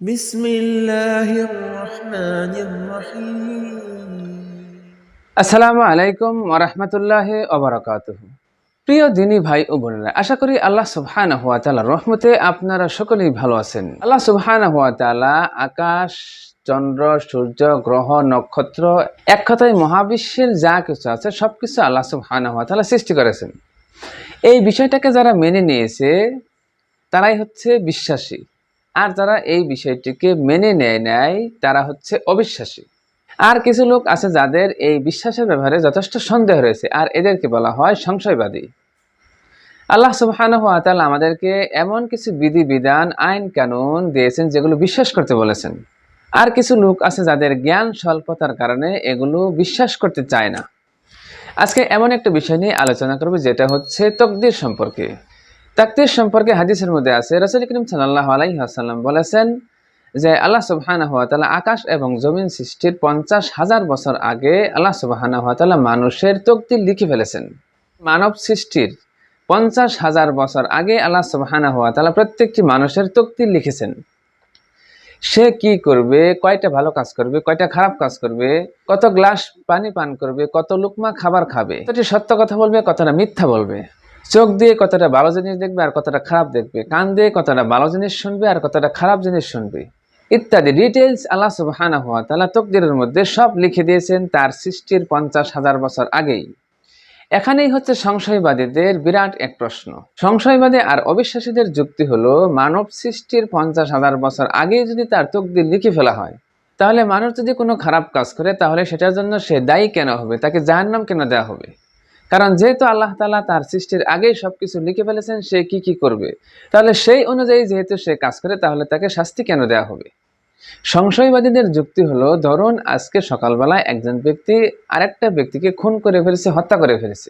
بسم الله الرحمن الرحيم আসসালামু আলাইকুম ওরহমতুল্লাহ ওবরাকাতুহ প্রিয় দিনী ভাই ও বোনেরা আশা করি আল্লাহ সুবহান হুয়া তাআলার রহমতে আপনারা সকলেই ভালো আছেন আল্লাহ সুবহান হুয়া তাআলা আকাশ চন্দ্র সূর্য গ্রহ নক্ষত্র এক কথায় মহাবিশ্বের যা কিছু আছে সবকিছু আল্লাহ সুবহান হুয়া তাআলা সৃষ্টি করেছেন এই বিষয়টাকে যারা মেনে নিয়েছে তারাই হচ্ছে বিশ্বাসী আর যারা এই বিষয়টিকে মেনে নেয় নেয় তারা হচ্ছে অবিশ্বাসী। আর কিছু লোক আছে যাদের এই বিশ্বাসের ব্যাপারে যথেষ্ট সন্দেহ রয়েছে, আর এদেরকে বলা হয় সংশয়বাদী। আল্লাহ সুবহানাহু আমাদেরকে এমন কিছু বিধি বিধান আইন কানুন দিয়েছেন যেগুলো বিশ্বাস করতে বলেছেন। আর কিছু লোক আছে যাদের জ্ঞান স্বল্পতার কারণে এগুলো বিশ্বাস করতে চায় না। আজকে এমন একটা বিষয় নিয়ে আলোচনা করব, যেটা হচ্ছে তকদির সম্পর্কে। তাকদির সম্পর্কে হাদিসের মধ্যে আছে, রসুল করিম সাল্লাহ আলাইহাসাল্লাম বলেছেন যে আল্লাহ সুবহানা হওয়া তালা আকাশ এবং জমিন সৃষ্টির পঞ্চাশ হাজার বছর আগে আল্লাহ সুবহানা হওয়া তালা মানুষের তকদির লিখে ফেলেছেন। মানব সৃষ্টির পঞ্চাশ হাজার বছর আগে আল্লাহ সুবহানা হওয়া তালা প্রত্যেকটি মানুষের তকদির লিখেছেন। সে কি করবে, কয়টা ভালো কাজ করবে, কয়টা খারাপ কাজ করবে, কত গ্লাস পানি পান করবে, কত লুকমা খাবার খাবে? সত্য কথা বলবে কতটা মিথ্যা বলবে। চোখ দিয়ে কতটা ভালো জিনিস দেখবে আর কতটা খারাপ দেখবে। কান দিয়ে কতটা ভালো জিনিস শুনবে আর কতটা খারাপ জিনিস শুনবে। ইত্যাদি ডিটেলস আল্লাহ সুবহানাহু হওয়া তালা তকদিরের মধ্যে সব লিখে দিয়েছেন তার সৃষ্টির পঞ্চাশ হাজার বছর আগেই। এখানেই হচ্ছে সংশয়বাদীদের বিরাট এক প্রশ্ন। সংশয়বাদী আর অবিশ্বাসীদের যুক্তি হলো, মানব সৃষ্টির পঞ্চাশ হাজার বছর আগেই যদি তার তকদির লিখে ফেলা হয়, তাহলে মানুষ যদি কোনো খারাপ কাজ করে, তাহলে সেটার জন্য সে দায়ী কেন হবে? তাকে জাহান্নাম কেন দেওয়া হবে? কারণ যেহেতু আল্লাহ তালা তার সৃষ্টির আগেই সব কিছু লিখে ফেলেছেন, সে কি কি করবে? তাহলে সেই অনুযায়ী যেহেতু সে কাজ করে, তাহলে তাকে শাস্তি কেন দেওয়া হবে? সংশয়বাদীদের যুক্তি হলো, ধরুন আজকে সকালবেলায় একজন ব্যক্তি আরেকটা ব্যক্তিকে খুন করে ফেলেছে, হত্যা করে ফেলেছে।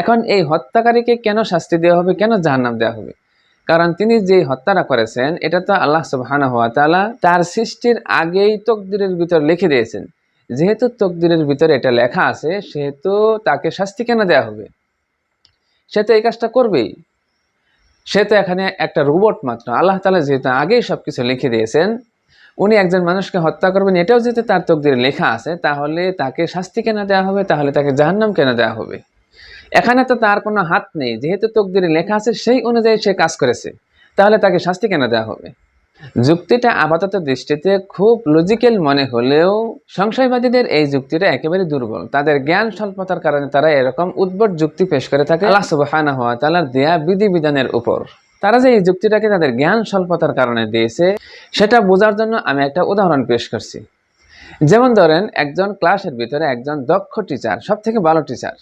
এখন এই হত্যাকারীকে কেন শাস্তি দেওয়া হবে, কেন জাহান্নাম দেওয়া হবে? কারণ তিনি যে হত্যাটা করেছেন, এটা তো আল্লাহ সুবহানাহু ওয়া তাআলা তার সৃষ্টির আগেই তকদিরের ভিতর লিখে দিয়েছেন। যেহেতু তকদিরের ভিতরে এটা লেখা আছে, সেহেতু তাকে শাস্তি কেন দেওয়া হবে? সে তো এই কাজটা করবেই। সে তো এখানে একটা রোবট মাত্র। আল্লাহ তালা যেহেতু আগেই সব কিছু লিখে দিয়েছেন, উনি একজন মানুষকে হত্যা করবেন, এটাও যেহেতু তার তকদিরে লেখা আছে, তাহলে তাকে শাস্তি কেন দেওয়া হবে? তাহলে তাকে জাহান্নাম কেন দেওয়া হবে? এখানে তো তার কোনো হাত নেই। যেহেতু তকদিরে লেখা আছে, সেই অনুযায়ী সে কাজ করেছে। তাহলে তাকে শাস্তি কেন দেওয়া হবে? যুক্তিটা আপাতত দৃষ্টিতে খুব লজিক্যাল মনে হলেও সংশয়বাদীদের এই যুক্তিটা একেবারে দুর্বল। তাদের জ্ঞান স্বল্পতার কারণে তারা এরকম উদ্ভট যুক্তি পেশ করে থাকে আল্লাহ সুবহানাহু ওয়া তাআলার দেয়া বিধিবিধানের উপর। তারা যে এই যুক্তিটাকে তাদের জ্ঞান স্বল্পতার কারণে দিয়েছে, সেটা বোঝার জন্য আমি একটা উদাহরণ পেশ করছি। যেমন ধরেন, একজন ক্লাসের ভিতরে একজন দক্ষ টিচার সব থেকে ভালো টিচার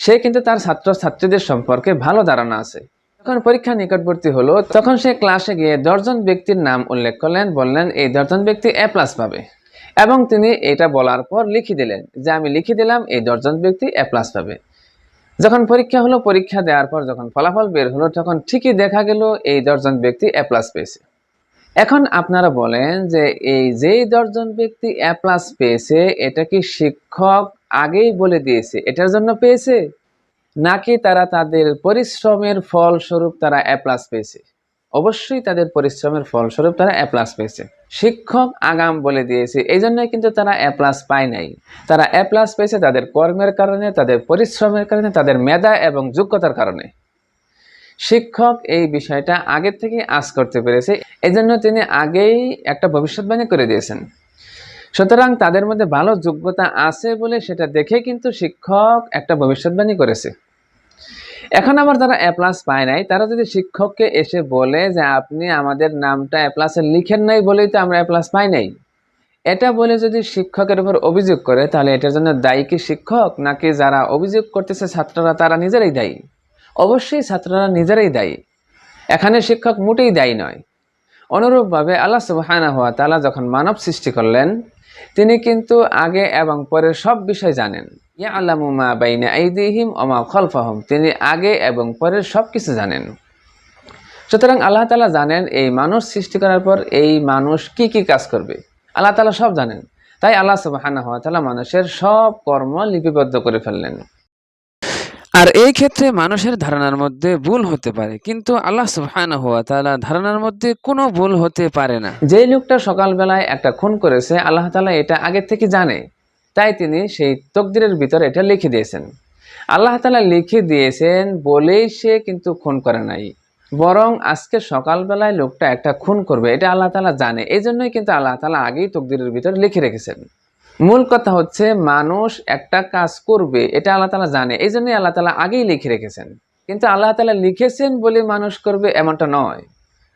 সে কিন্তু তার ছাত্র ছাত্রীদের সম্পর্কে ভালো ধারণা আছে। যখন পরীক্ষা নিকটবর্তী হলো, তখন সে ক্লাসে গিয়ে দশজন ব্যক্তির নাম উল্লেখ করলেন, বললেন, এই দশজন ব্যক্তি এ প্লাস পাবে। এবং তিনি এটা বলার পর লিখে দিলেন যে, আমি লিখে দিলাম, এই দশজন ব্যক্তি এ প্লাস পাবে। যখন পরীক্ষা হলো, পরীক্ষা দেওয়ার পর যখন ফলাফল বের হলো, তখন ঠিকই দেখা গেল, এই দশজন ব্যক্তি এ প্লাস পেয়েছে। এখন আপনারা বলেন যে, এই যেই দশজন ব্যক্তি এ প্লাস পেয়েছে, এটা কি শিক্ষক আগেই বলে দিয়েছে, এটার জন্য পেয়েছে? নাকি তারা তাদের পরিশ্রমের ফলস্বরূপ তারা এ প্লাস পেয়েছে? অবশ্যই তাদের পরিশ্রমের ফলস্বরূপ তারা এ প্লাস পেয়েছে। শিক্ষক আগাম বলে দিয়েছে এই জন্যই কিন্তু তারা এ প্লাস পায় নাই। তারা এ প্লাস পেয়েছে তাদের কর্মের কারণে, তাদের পরিশ্রমের কারণে, তাদের মেধা এবং যোগ্যতার কারণে। শিক্ষক এই বিষয়টা আগের থেকে আজ করতে পেরেছে, এজন্য তিনি আগেই একটা ভবিষ্যৎবাণী করে দিয়েছেন। সুতরাং তাদের মধ্যে ভালো যোগ্যতা আছে বলে সেটা দেখে কিন্তু শিক্ষক একটা ভবিষ্যৎবাণী করেছে। এখন আবার যারা এ প্লাস পায় নাই, তারা যদি শিক্ষককে এসে বলে যে আপনি আমাদের নামটা এ প্লাসে লিখেন নাই বলেই তো আমরা এ প্লাস পাই নাই। এটা বলে যদি শিক্ষকের উপর অভিযোগ করে, তাহলে এটার জন্য দায়ী কি শিক্ষক? নাকি যারা অভিযোগ করতেছে ছাত্ররা, তারা নিজেরাই দায়ী? অবশ্যই ছাত্ররা নিজেরাই দায়ী। এখানে শিক্ষক মোটেই দায়ী নয়। অনুরূপভাবে আল্লাহ সুবহানাহু ওয়া তাআলা যখন মানব সৃষ্টি করলেন তিনি কিন্তু আগে এবং পরে সব বিষয় জানেন। ইয়া ইয়ালামু মা বাইনা আইদিহিম অমা খলফাহম। তিনি আগে এবং পরে সব কিছু জানেন। সুতরাং আল্লাহ তালা জানেন এই মানুষ সৃষ্টি করার পর এই মানুষ কি কি কাজ করবে। আল্লাহ তালা সব জানেন। তাই আল্লাহ হওয়া তালা মানুষের সব কর্ম লিপিবদ্ধ করে ফেললেন। আর এই ক্ষেত্রে মানুষের ধারণার মধ্যে ভুল হতে পারে, কিন্তু আল্লাহ সুবহানাহু হুয়া তাআলা ধারণার মধ্যে কোনো ভুল হতে পারে না। যে লোকটা সকালবেলায় একটা খুন করেছে, আল্লাহ তালা এটা আগে থেকে জানে, তাই তিনি সেই তকদিরের ভিতরে এটা লিখে দিয়েছেন। আল্লাহ তালা লিখে দিয়েছেন, বলেই সে কিন্তু খুন করে নাই। বরং আজকে সকালবেলায় লোকটা একটা খুন করবে, এটা আল্লাহ তালা জানে। এই জন্যই কিন্তু আল্লাহ তালা আগেই তকদিরের ভিতরে লিখে রেখেছেন। মূল কথা হচ্ছে মানুষ একটা কাজ করবে, এটা আল্লাহ তালা জানে, এই জন্যই আল্লাহ তালা আগেই লিখে রেখেছেন। কিন্তু আল্লাহ তালা লিখেছেন বলে মানুষ করবে এমনটা নয়,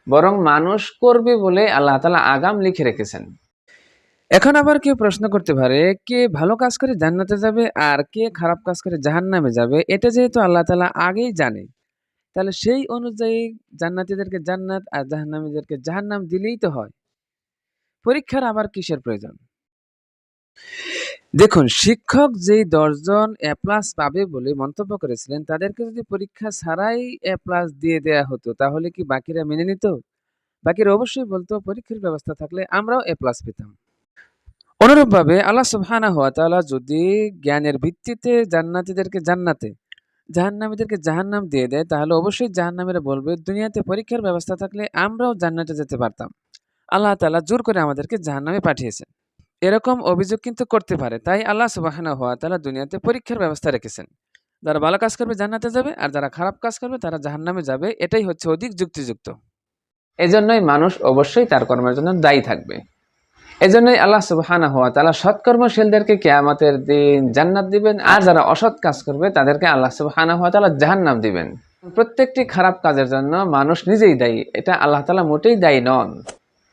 বরং মানুষ করবে বলে আল্লাহ তালা আগাম লিখে রেখেছেন। এখন আবার কেউ প্রশ্ন করতে পারে, কে ভালো কাজ করে জান্নাতে যাবে আর কে খারাপ কাজ করে জাহান্নামে যাবে, এটা যেহেতু আল্লাহ তালা আগেই জানে। তাহলে সেই অনুযায়ী জান্নাতীদেরকে জান্নাত আর জাহান্নামীদেরকে জাহান্নাম দিলেই তো হয়। পরীক্ষার আবার কিসের প্রয়োজন? দেখুন, শিক্ষক যেই দশজন এ প্লাস পাবে বলে মন্তব্য করেছিলেন, তাদেরকে যদি পরীক্ষা ছাড়াই এ প্লাস দিয়ে দেয়া হতো, তাহলে কি বাকিরা মেনে নিত? বাকিরা অবশ্যই বলতো, পরীক্ষার ব্যবস্থা থাকলে আমরাও এ প্লাস পেতাম। অনুরূপভাবে আল্লাহ সুবহানাহু ওয়া তাআলা যদি জ্ঞানের ভিত্তিতে জান্নাতীদেরকে জান্নাতে, জাহান্নামীদেরকে জাহান্নাম দিয়ে দেয়, তাহলে অবশ্যই জাহান্নামীরা বলবে, দুনিয়াতে পরীক্ষার ব্যবস্থা থাকলে আমরাও জান্নাতে যেতে পারতাম। আল্লাহ তাআলা জোর করে আমাদেরকে জাহান্নামে পাঠিয়েছেন। এরকম অভিযোগ কিন্তু করতে পারে। তাই আল্লাহ সুবাহানা হওয়া তারা দুনিয়াতে পরীক্ষার ব্যবস্থা রেখেছেন। যারা ভালো কাজ করবে জান্নাতে যাবে, আর যারা খারাপ কাজ করবে তারা জাহান্নামে যাবে। এটাই হচ্ছে অধিক যুক্তিযুক্ত। এজন্যই মানুষ অবশ্যই তার কর্মের জন্য দায়ী থাকবে। এজন্যই আল্লাহ সুবহানা হওয়া তালা সৎকর্মশীলদেরকে কেয়ামতের দিন জান্নাত দিবেন, আর যারা অসৎ কাজ করবে তাদেরকে আল্লাহ সুবহানা হওয়া তালা জাহান্নাম দিবেন। প্রত্যেকটি খারাপ কাজের জন্য মানুষ নিজেই দায়ী, এটা আল্লাহ তালা মোটেই দায়ী নন।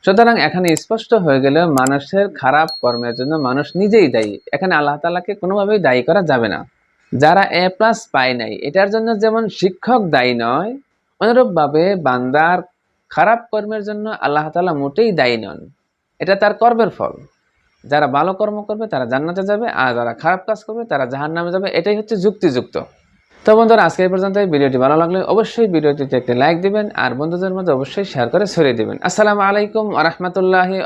সুতরাং এখানে স্পষ্ট হয়ে গেল, মানুষের খারাপ কর্মের জন্য মানুষ নিজেই দায়ী। এখানে আল্লাহ তালাকে কোনোভাবেই দায়ী করা যাবে না। যারা এ প্লাস পায় নাই, এটার জন্য যেমন শিক্ষক দায়ী নয়, অনুরূপভাবে বান্দার খারাপ কর্মের জন্য আল্লাহ তালা মোটেই দায়ী নন। এটা তার কর্মের ফল। যারা ভালো কর্ম করবে, তারা জান্নাতে যাবে, আর যারা খারাপ কাজ করবে, তারা জাহান নামে যাবে। এটাই হচ্ছে যুক্তিযুক্ত। তো বন্ধুরা, আজকে এই পর্যন্ত ভিডিওটি ভালো লাগলে অবশ্যই ভিডিওটিতে একটি লাইক দিবেন আর বন্ধুদের মধ্যে অবশ্যই শেয়ার করে ছড়িয়ে দিবেন। আসসালামু আলাইকুম আ রহমতুল্লাহি